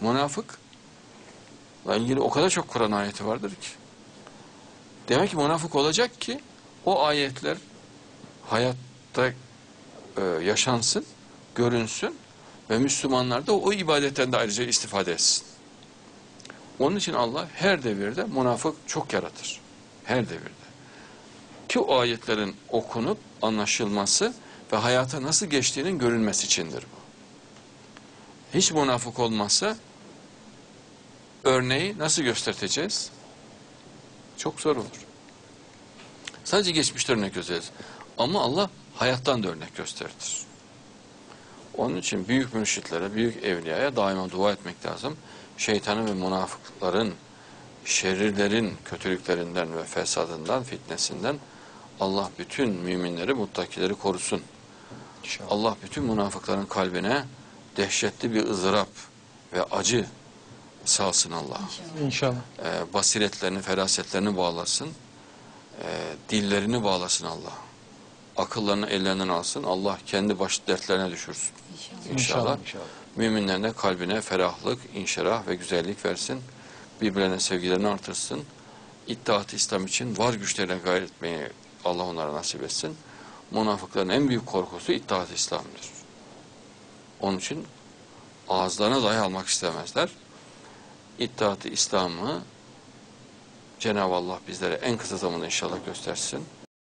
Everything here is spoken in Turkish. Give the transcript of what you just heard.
Münafık ile ilgili o kadar çok Kur'an ayeti vardır ki. Demek ki münafık olacak ki o ayetler hayatta e, yaşansın, görünsün ve Müslümanlar da o ibadetten de ayrıca istifade etsin. Onun için Allah her devirde münafık çok yaratır. Her devirde. Ki o ayetlerin okunup anlaşılması ve hayata nasıl geçtiğinin görülmesi içindir bu. Hiç münafık olmazsa örneği nasıl göstereceğiz? Çok zor olur. Sadece geçmişte örnek gösteririz. Ama Allah hayattan da örnek gösterir. Onun için büyük mürşitlere, büyük evliyaya daima dua etmek lazım. Şeytanın ve münafıkların, şerirlerin kötülüklerinden ve fesadından, fitnesinden Allah bütün müminleri, muttakileri korusun. İnşallah. Allah bütün münafıkların kalbine dehşetli bir ızdırap ve acı salsın Allah. İnşallah. Ee, basiretlerini, ferasetlerini bağlasın. Ee, dillerini bağlasın Allah. Akıllarını ellerinden alsın. Allah kendi baş dertlerine düşürsün. İnşallah. İnşallah. İnşallah. Müminlerin de kalbine ferahlık, inşirah ve güzellik versin. Birbirlerine sevgilerini artırsın. İttihat İslam için var güçleriyle gayret etmeyi Allah onlara nasip etsin. Münafıkların en büyük korkusu İttihat İslam'dır. Onun için ağızlarına dahi almak istemezler. İttihat-ı İslam'ı Cenab-ı Allah bizlere en kısa zamanda inşallah göstersin.